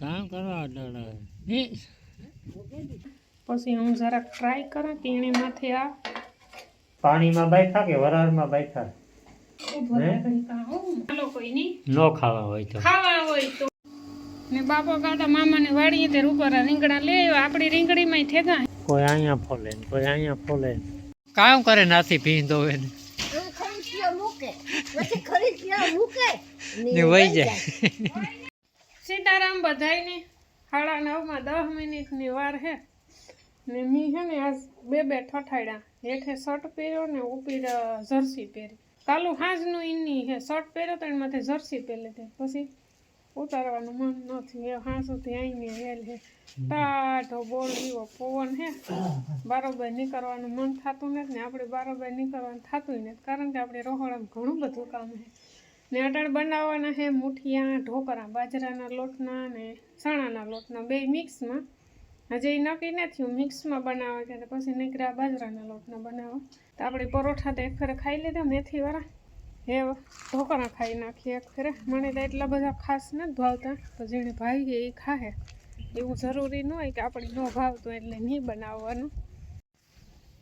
કામ કરવા ની પછી હું જરાક ટ્રાય કરું તીણીમાંથી આ પાણીમાં બાયઠા કે વરાળમાં નહીં. નો ખાવા હોય તો. ખાવા હોય તો. ને બાપો કાકા મામાને વાડીએ તે રૂપારા રીંગણા લે આવ્યા. આપણી રીંગણીમાં ઠેગા. કોઈ અહીંયા ફોલે કોઈ અહીંયા ફોલે કામ કરે નાથી ભીંદો હોય ને. ને વહી જાય. સીતારામ બધાયને સાડા નવમાં દસ મિનિટની વાર હે. ને મી હે ને આજ બે બે ઠઠાડ્યા હેઠે શર્ટ પહેર્યો ને ઉપર જર્સી પહેરી. કાલું હાંજનું ઈની હે, શર્ટ પહેર્યો તો એની માથે જર્સી પહેરી લીધી. પછી ઉતારવાનું મન નથી. એ હાંસુથી આઈને હેલ હે. ટાઢો બોલ એવો પવન હે. બારોબાર નીકળવાનું મન થતું નથી ને આપણે બારોબાર નીકળવાનું થતું નથી. કારણ કે આપણે રોહોળામાં ઘણું બધું કામ છે ને અટાણ બનાવવાના છે મૂઠિયા, ઢોકળા, બાજરાના લોટના ને ચણાના લોટના બે મિક્સમાં. હજી નક્કી નથી મિક્સમાં બનાવે ત્યારે પછી નીકળ્યા બાજરાના લોટના બનાવો તો આપણે પરોઠા તો એક ફેરે ખાઈ લીધા મેથીવાળા. હે ઢોકળા ખાઈ નાખીએ એક ફેરે. મને તો એટલા બધા ખાસ નથી ભાવતા, તો જેણે ભાવીએ એ ખાહે. એવું જરૂરી ન હોય કે આપણે ન ભાવતું એટલે નહીં બનાવવાનું.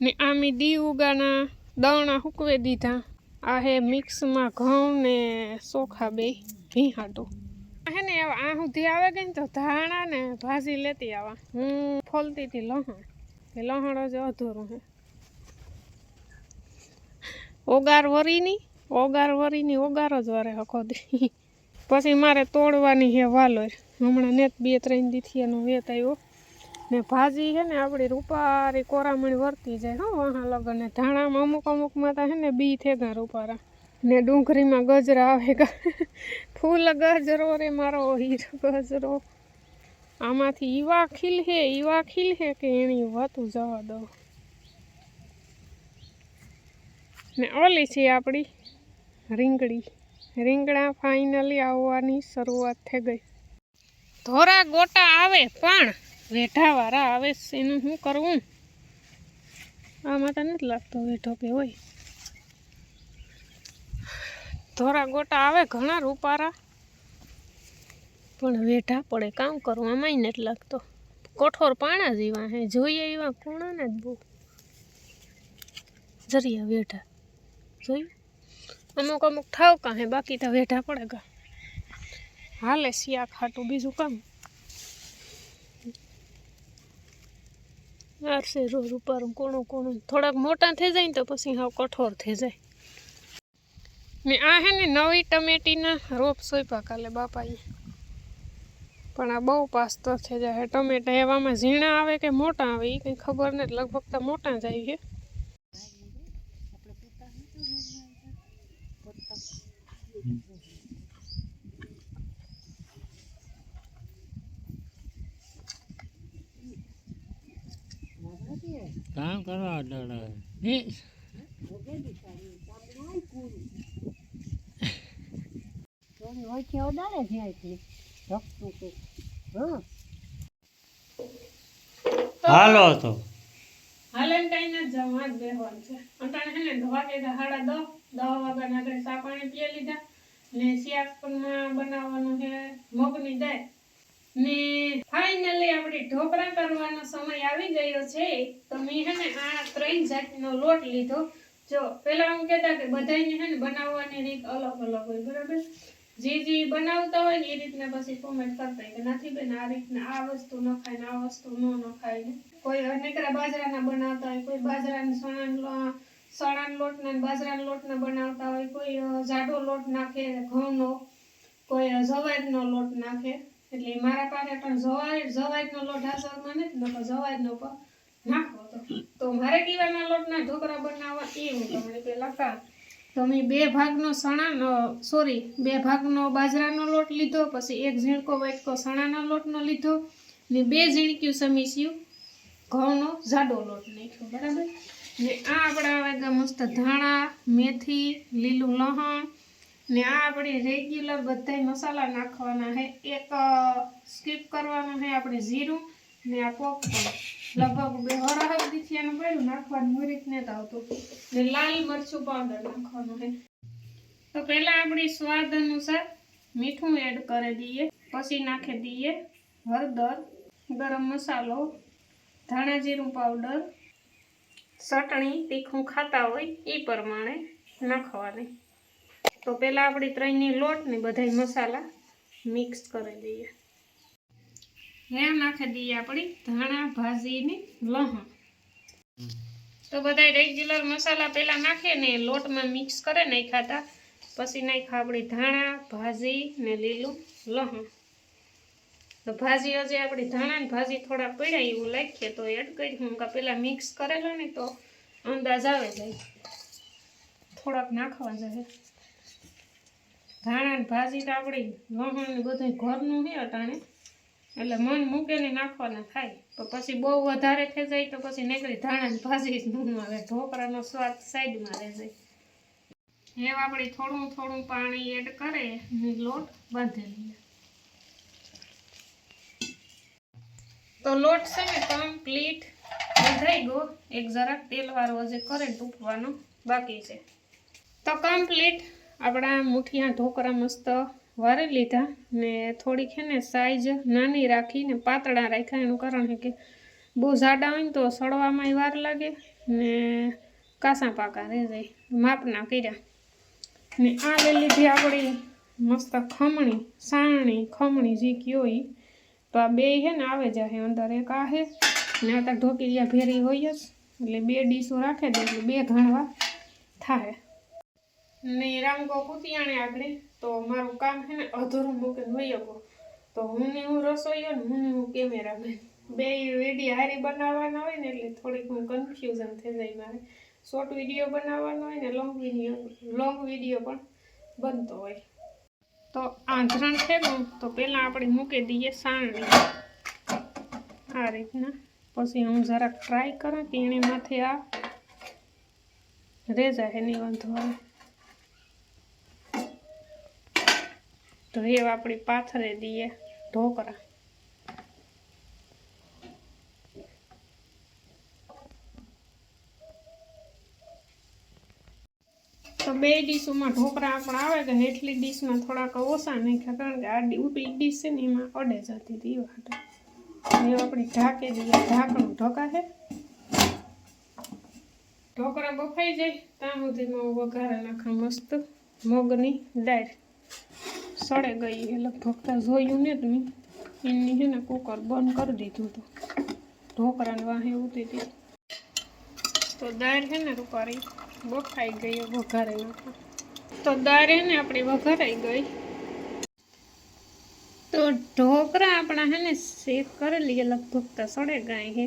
ને આમી દી ઉગાના દાણા હુકવે દીધા. આ હે મિક્સમાં ઘઉં ને ચોખા બે, ઘી હાટું. હે ને આ સુધી આવે ગઈ ને તો ધાણા ને ભાજી લેતી આવા. હું ફોલતી હતી લહણ. એ લહણ જ અધૂરું હે. ઓગાર વરીની ઓગાર વરીની ઓગાર જ વારે હકો દી. પછી મારે તોડવાની હે વાલોર હમણાં નેત બે ત્રણ દીથી એનો વેત આવ્યો. ને ભાજી છે ને આપણી રૂપારી કોરામણી વર્તી જાય હો વાહા લગન ધાણામાં અમુક અમુકમાં તો છે ને બી થેગા રૂપારા. ને ડુંગળીમાં ગજરા આવે ફૂલ ગજરો રે મારો હીરો ગજરો. આમાંથી ઈવા ખીલ હે, ઈવા ખીલ હે કે એની વાતું જવા દો. ને ઓલી છે આપણી રીંગણી રીંગણા ફાઇનલી આવવાની શરૂઆત થઈ ગઈ. ધોરા ગોટા આવે, પણ વેઢાવાળા આવે એનું શું કરવું? આમાં તો નથી લાગતો વેઢો કે હોય. ધોરા ગોટા આવે ઘણા રૂપારા, પણ વેઢા પડે કામ કરવું, આમાંય નથી લાગતો. કઠોર પાણા જેવા હે, જોઈએ એવા કોણાને જ બહુ. જરિયા વેઢા. જોયું? અમુક અમુક ઠાવકા હે, બાકી તો વેઢા પડે ગા હાલે શિયા ખાટું, બીજું કામ? આરસે રોજ ઉપર કોણું કોણું. થોડાક મોટા થઈ જાય ને તો પછી હાવ કઠોર થઈ જાય. ને આ હે ને નવી ટમેટીના રોપ સોયપા કાલે બાપાએ. પણ આ બહુ પાસ્તો થઈ જાય ટમેટા એવામાં ઝીણા આવે કે મોટા આવે એ કંઈ ખબર નથી. લગભગ તો મોટા જ આવી છે કામ કરવા દડે. ની હાલો તો. હાલન કઈ ના જવા બેહવાનું છે. અટાણે હે ને ધોવા કે હાડા દો દવા વાગ્યાના આગળ ચા પાણી પીએ લીધા. ને શિયાળપણમાં બનાવવાનું છે મગની દાળ. ને ફાઇનલી આપણી ઢોકળા કરવાનો સમય આવી ગયો છે. તો મેં હે ને આ ત્રણ જાતનો લોટ લીધો. જો પેલા હું કહેતા કે બધાને હે ને બનાવવાની રીત અલગ અલગ હોય, બરાબર? જે જે બનાવતા હોય ને એ રીતના પછી કોમેન્ટ કરતા કે નથી બેન, આ રીતના આ વસ્તુ ન ખાય ને આ વસ્તુ ન ન ખાય ને. કોઈ અનેકરા બાજરાના બનાવતા હોય, કોઈ બાજરાના સણાના સણાના લોટના ને બાજરાના લોટના બનાવતા હોય, કોઈ જાડો લોટ નાખે, ઘઉંનો, કોઈ જવારનો લોટ નાખે. એટલે મારા પાસે પણ જવાર જવારનો લોટ હાસરમાં નથી, નકર જવારનો નાખો તો. તો મારે કીવાના લોટના ઢોકળા બનાવવા એ હું તમને પેલા કહું. તો બે ભાગનો સણાનો સોરી બે ભાગનો બાજરાનો લોટ લીધો, પછી એક ઝીણકો વાટકો સણાના લોટનો લીધો, ને બે ઝીણક્યું સમીસ્યું ઘઉંનો જાડો લોટ નાખ્યો, બરાબર? ને આ આપણા આવે ગયા મસ્ત ધાણા, મેથી, લીલું લહણ ને આ આપણે રેગ્યુલર બધાય મસાલા નાખવાના છે. એક સ્કીપ કરવાનું છે આપણે જીરું ને આ પોપકોર્ન લગભગ બે હરાહર દીથિયાનું પડ્યું, નાખવાનું મુરીત ને આવતું. ને લાલ મરચું પાવડર નાખવાનું છે. તો પહેલા આપણી સ્વાદ અનુસાર મીઠું એડ કરી દઈએ, પછી નાખી દઈએ હળદર, ગરમ મસાલો, ધાણા જીરું પાવડર, ચટણી, તીખું ખાતા હોય એ પ્રમાણે નાખવાની. તો પહેલાં આપણી ત્રણની લોટ ને બધા મસાલા મિક્સ કરી દઈએ. હવે નાખી દઈએ આપણી ધાણા ભાજીની લહણ. તો બધા રેગ્યુલર મસાલા પહેલાં નાખીએ ને લોટમાં મિક્સ કરે નાખ્યા હતા. પછી નાખ્યા આપણી ધાણા ભાજી ને લીલું લહણ. તો ભાજી હજી આપણી ધાણા ને ભાજી થોડા પડ્યા એવું લાગીએ તો એડ કરી હું કાં પહેલાં મિક્સ કરેલો ને તો અંદાજ આવે જાય. થોડાક નાખવા જાય. ધાણા ભાજી તો આપણી બધું ઘરનું છે અટાણે. એટલે મન મૂકે ને નાખવાના થાય. તો પછી બહુ વધારે થઈ જાય તો પછી નીકળી ધાણા ભાજી જ ન આવે. ઢોકળાનો સ્વાદ સાઈડમાં રહે જાય હવે આપણે થોડું થોડું પાણી એડ કરે લોટ બાંધી લઈએ. તો લોટ છે ને કમ્પ્લીટ બંધાઈ ગયો. એક જરાક તેલવાળો જે કરે તૂટવાનો બાકી છે. તો કમ્પ્લીટ આપણા મુઠિયા ઢોકળા મસ્ત વારી લીધા ને થોડીક છે ને સાઈઝ નાની રાખીને પાતળા રાખ્યા. એનું કારણ છે કે બહુ જાડા હોય ને તો સડવામાંય વાર લાગે ને કાસા પાકા રહી જાય. માપના કર્યા. ને આ લઈ લીધી આપણી મસ્ત ખમણી, સાણી ખમણી જે કયો એ તો આ બે છે ને આવે જાય અંદર. એક આ છે ને આ તો ઢોકીરિયા ભેરી હોય જ. એટલે બે ડીશો રાખે દે એટલે બે ઘણવા થાય. ને રામગો કુતિયાણે આગળ, તો મારું કામ છે ને અધૂરું મૂકીને વહી ગયો તો હું ને હું રસોઈયો ને હું ને હું કેમેરામેન બે વીડિયો હારી બનાવવાના હોય ને એટલે થોડીક હું કન્ફ્યુઝન થઈ જાય મારે. શોર્ટ વીડિયો બનાવવાનો હોય ને લોંગ વીડિયો લોંગ વીડિયો પણ બનતો હોય. તો આંધણ ને, તો પહેલાં આપણે મૂકી દઈએ સાણની આ રીતના. પછી હું જરાક ટ્રાય કરું કે એની માથે આ રેજા એની વાંધો આવે. તો એ આપણી પાથરે દઈએ. ઢોકળા તો બે ડીશોમાં ઢોકળા આપણા આવે કે એટલી ડીશમાં થોડાક ઓછા નાખ્યા કારણ કે આ ડી- ડીશ છે ને એમાં અડે જતી હતી એ આપણે હવે આપણી ઢાંકી દઈએ ઢાંકણું ઢોકાશે ઢોકળા બફાઈ જાય. ત્યાં સુધીમાં વઘારે નાખા મસ્ત મગની દાળ. સડે ગઈ એ લગભગ તો જોયું ને તમે. એની છે ને કુકર બંધ કરી દીધું હતું. ઢોકળાને વાહે ઉતી હતી. તો દાળ છે ને રૂપારી બફાઈ ગઈ વઘારે નાખો તો દાળ છે ને આપણી વઘારાઈ ગઈ. તો ઢોકળા આપણા હે ને શેક કરેલી એ લગભગ તો સડે ગયા છે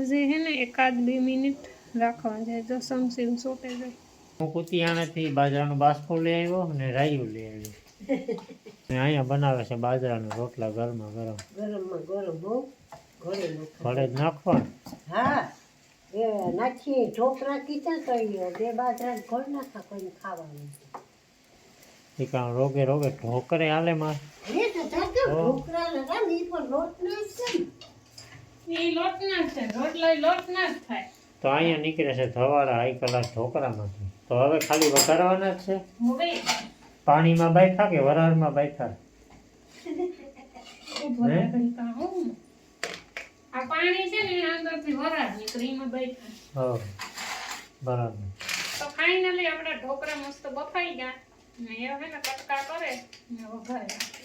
હજી હે ને એકાદ બે મિનિટ રાખવા જાય. જો સમસીમ સોટે જાય. હું કુતિયાણાથી બાજરાનો બાસકો લઈ આવ્યો અને રાયું લઈ આવ્યો. ને અહીંયા બનાવે છે બાજરાના રોટલા ગરમા ગરમ. ગરમમાં ગરમ બહુ ઘરે નાખા ભલે જ નાખવાનું? હા એ નાખીએ ઢોકળા કીધા કહીએ બે બાજરા ઘર નાખા કોઈને ખાવાનું. એ રોગે રોગે ઢોકરે હાલે માર. એ તો જાતે ઢોકળા લગા ની પણ લોટ ના છે એ લોટ ના છે રોટલા લોટ ના થાય. તો અહીંયા નીકળે છે ધવાળા હાઈ કલાક ઢોકરામાંથી. તો હવે ખાલી વઘારવાના જ છે? પાણીમાં બેઠા કે વરાળમાં. આ પાણી છે ને અંદરથી વરાળ નીકળી એમાં બેઠા. હા બરાબર. તો ફાઇનલી આપણા ઢોકળા મસ્ત બફાઈ ગયા. ને એ હવે ને કટકા કરે ને વઘારે. નાખે.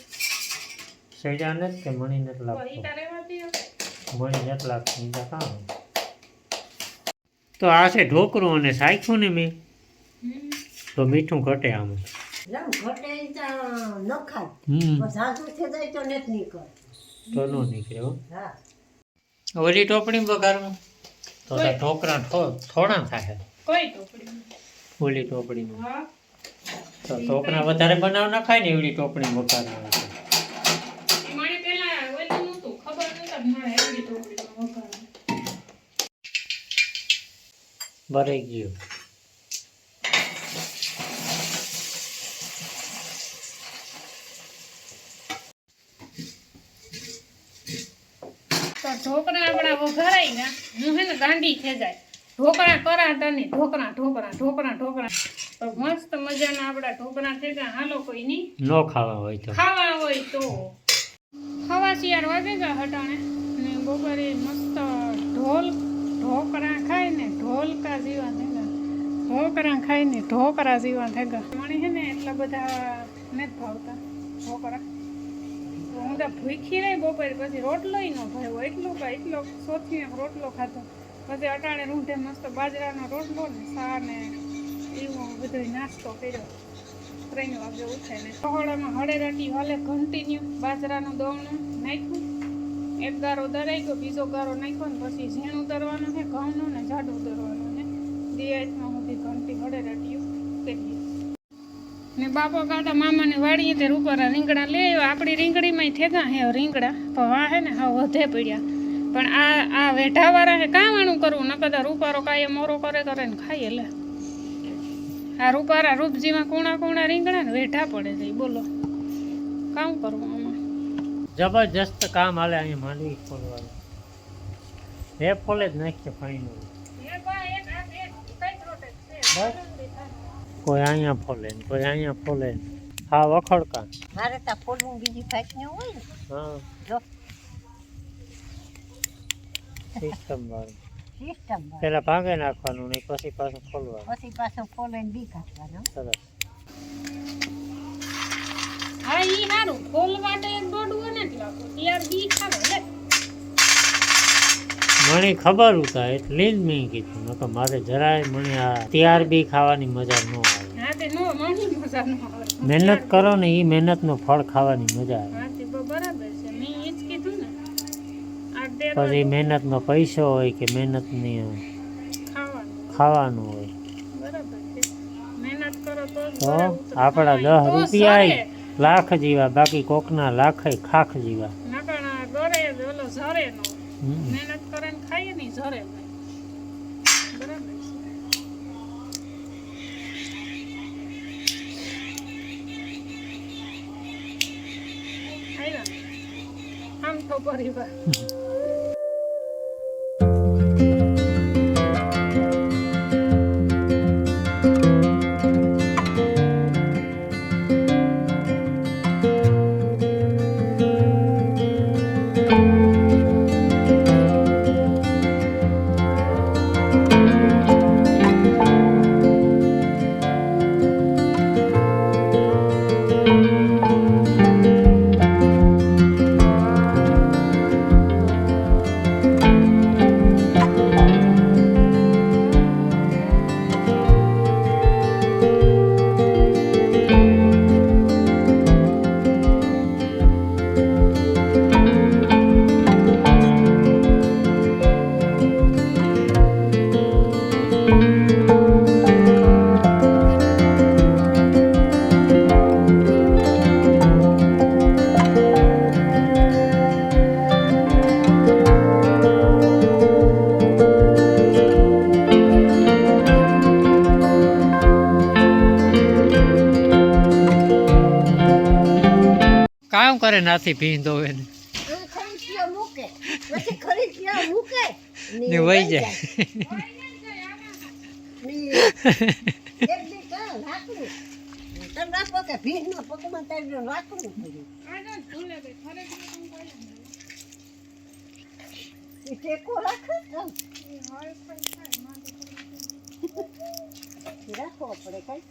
સૈજા કે મણી નથી લાગતો. મણી નથી લાગતું તો આ છે ઢોકરું અને સાયખું ને મેં. તો મીઠું ઘટે આમ. ઘટે તો ન ખાય. હમ. થઈ જાય તો નથી નીકળ તો ન નીકળે હા. ઓલી ટોપણી બગાડવું તો તો ઢોકરા થોડા થાય. કોઈ ટોપડી ઓલી ટોપડીમાં હા. તો ઢોકરા વધારે બનાવ ના ખાય ને એવડી ટોપણી વઘારવા ભરાઈ પેલા ઓલું નહોતું ખબર નહોતા કે મારે એવડી ટોપડીમાં વઘારવું. ભરાઈ ગયું તો ઢોકળા આપણા વઘારાય ને હું હે ને ગાંડી થઈ જાય. ઢોકળા કરાટા નહીં ઢોકળા ઢોકળા ઢોકળા ઢોકળા. તો મસ્ત મજાના આપણા ઢોકળા થઈ ગયા. હાલો કોઈ નહીં. ન ખાવા હોય તો. ખાવા હોય તો. ખાવા શિયાર વાગે ગયા હટાણે. ને બપોરે મસ્ત ઢોલ ઢોકળા ખાય ને ઢોલકા જેવા થઈ ગયા. ઢોકળા ખાય ને ઢોકળા જેવા થઈ ગયા. મને હે ને એટલા બધા નથી ભાવતા ઢોકરા તો હું તો ભૂખી રહી બપોરે પછી રોટલો ન ભાવ્યો. એટલું કાંઈ એટલો સોથી રોટલો ખાધો. પછી અટાણે રૂંઢે મસ્ત બાજરાનો રોટલો ને સા ને એવું બધો નાસ્તો કર્યો. ત્રણ વાગે ઉઠે ને પહોળામાં હળેરાટી હાલે કન્ટિન્યુ બાજરાનું દવણું નાખ્યું. એક ગારો દરાઈ ગયો, બીજો ગારો નાખ્યો ને પછી ઝીણું દરવાનું છે, ઘઉંનું ને જાડું દરવાનું ને દિયાતમાં સુધી ઘંટી હળે રટ્યું કરીએ. ને બાપો કાકા મામાને વાડીએ તે રૂપારા રીંગણા લે આવ્યા. આપણી રીંગણીમાં થેગા હે રીંગણા. પણ વા હે ને હા વધે પડ્યા. પણ આ આ વેઢાવાળા હે કાવાણું કરવું ન કદા રૂપારો કાંઈ મોરો કરે કરે ને ખાઈ લે. આ રૂપારા રૂપજીમાં કુણા કુણા રીંગણા ને વેઢા પડે છે. બોલો કામ કરવું આમાં? જબરજસ્ત કામ હાલે અહીંયા માંડવી ખોલવાનું. એ ફોલે જ નાખ્યો ફાઈનલ બસ. કોઈ અહીંયા ફોલે ને કોઈ અહીંયા ફોલે ને. હા વખડકા મારે તો ફોલવું બીજી ફાઈટ હોય ને. હા. જો. સિસ્ટમ વાળું. સિસ્ટમ પેલા ભાંગે નાખવાનું ને પછી પાછું ખોલવાનું પછી પાછો ને બી કાઢવાનું સરસ. હા ઈ હારું. ખોલવા માટે એક દોડવું ને એટલે. ત્યાર બી ખાવે લે મને ખબર હતા એટલે જ મેં કીધું. નકર મારે જરાય મને આ ત્યાર બી ખાવાની મજા ન આવે. નો મણી નો મહેનત કરો ને એ મહેનતનું ફળ ખાવાની મજા આવે. ને. પછી મહેનતનો પૈસો હોય કે મહેનતની ખાવાનું. ખાવાનું હોય. મહેનત તો. આપણા દસ રૂપિયા લાખ જીવા બાકી કોકના લાખ ખાખ જીવા. ઝરે. બરાબર? આમ તો પરિવાર આમ એ હોય પણ થાય, વહી જાય. રાખવો પડે કઈ.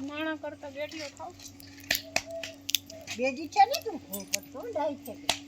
માણા કરતા બેટીઓ ખાવ બેજી છે ને તું? પડતો ડાય છે. કે